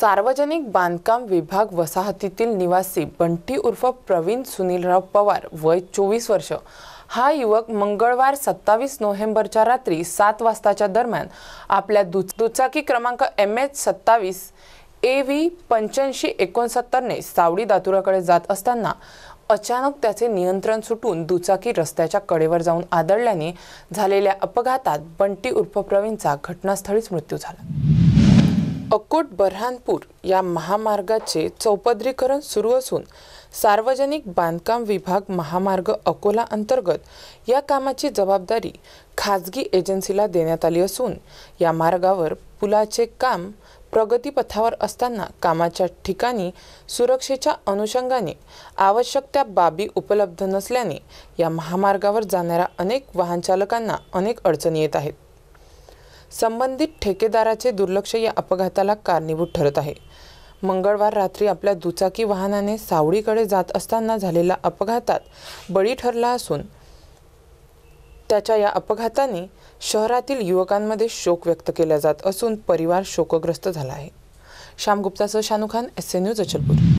सार्वजनिक बांधकाम विभाग वसाहतीतील निवासी बंटी उर्फ प्रवीण सुनीलराव पवार वय चोवीस वर्ष. हा युवक मंगळवार सत्तावीस नोव्हेंबरच्या रात्री सात वाजताच्या दरम्यान आपल्या दु दुचाकी क्रमांक एम एच सत्तावीस ए व्ही पंच्याऐंशी एकोणसत्तरने सावडी दातुराकडे जात असताना अचानक त्याचे नियंत्रण सुटून दुचाकी रस्त्याच्या कडेवर जाऊन आदळल्याने झालेल्या अपघातात बंटी उर्फ प्रवीणचा घटनास्थळीच मृत्यू झाला. अकोट बऱ्हाणपूर या महामार्गाचे चौपदरीकरण सुरू असून सार्वजनिक बांधकाम विभाग महामार्ग अकोला अंतर्गत या कामाची जबाबदारी खाजगी एजन्सीला देण्यात आली असून या मार्गावर पुलाचे काम प्रगतीपथावर असताना कामाच्या ठिकाणी सुरक्षेच्या अनुषंगाने आवश्यक त्या बाबी उपलब्ध नसल्याने या महामार्गावर जाणाऱ्या अनेक वाहनचालकांना अनेक अडचणी येत आहेत. संबंधित ठेकेदाराचे दुर्लक्ष या अपघाताला कारणीभूत ठरत आहे. मंगळवार रात्री आपल्या दुचाकी वाहनाने सावडीकडे जात असताना झालेल्या अपघातात बळी ठरला असून त्याच्या या अपघाताने शहरातील युवकांमध्ये शोक व्यक्त केला जात असून परिवार शोकग्रस्त झाला आहे. Shyam गुप्तासह Shanu Khan S A news Achalpur.